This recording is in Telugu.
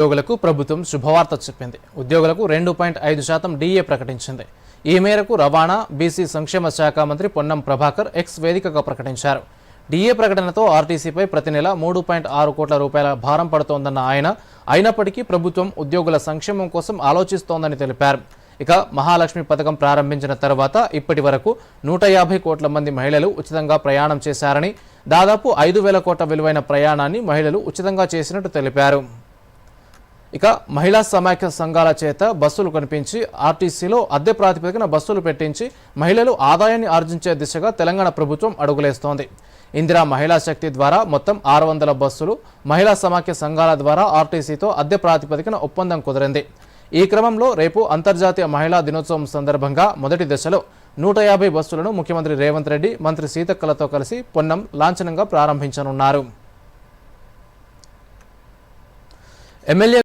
ఉద్యోగులకు ప్రభుత్వం శుభవార్త చెప్పింది. ఉద్యోగులకు రెండు పాయింట్ ఐదు శాతం డీఏ ప్రకటించింది. ఈ మేరకు రవాణా బీసీ సంక్షేమ శాఖ మంత్రి పొన్నం ప్రభాకర్ ఎక్స్ వేదికగా ప్రకటించారు. డీఏ ప్రకటనతో ఆర్టీసీపై ప్రతి నెల మూడు పాయింట్ ఆరు కోట్ల రూపాయల భారం పడుతోందన్న ఆయన అయినప్పటికీ ప్రభుత్వం ఉద్యోగుల సంక్షేమం కోసం ఆలోచిస్తోందని తెలిపారు. ఇక మహాలక్ష్మి పథకం ప్రారంభించిన తర్వాత ఇప్పటి వరకు నూట యాభై కోట్ల మంది మహిళలు ఉచితంగా ప్రయాణం చేశారని దాదాపు ఐదు వేల కోట్ల విలువైన ప్రయాణాన్ని మహిళలు ఉచితంగా చేసినట్టు తెలిపారు. ఇక మహిళా సమాఖ్య సంఘాల చేత బస్సులు కనిపించి ఆర్టీసీలో అద్దె ప్రాతిపదికన బస్సులు పెట్టించి మహిళలు ఆదాయాన్ని ఆర్జించే దిశగా తెలంగాణ ప్రభుత్వం అడుగులేస్తోంది. ఇందిరా మహిళా శక్తి ద్వారా మొత్తం ఆరు వందల బస్సులు మహిళా సమాఖ్య సంఘాల ద్వారా ఆర్టీసీతో అద్దె ప్రాతిపదికన ఒప్పందం కుదిరింది. ఈ క్రమంలో రేపు అంతర్జాతీయ మహిళా దినోత్సవం సందర్భంగా మొదటి దశలో నూట యాభై బస్సులను ముఖ్యమంత్రి రేవంత్ రెడ్డి మంత్రి సీతక్కలతో కలిసి పొన్నం లాంఛనంగా ప్రారంభించనున్నారు. ఎమ్మెల్యే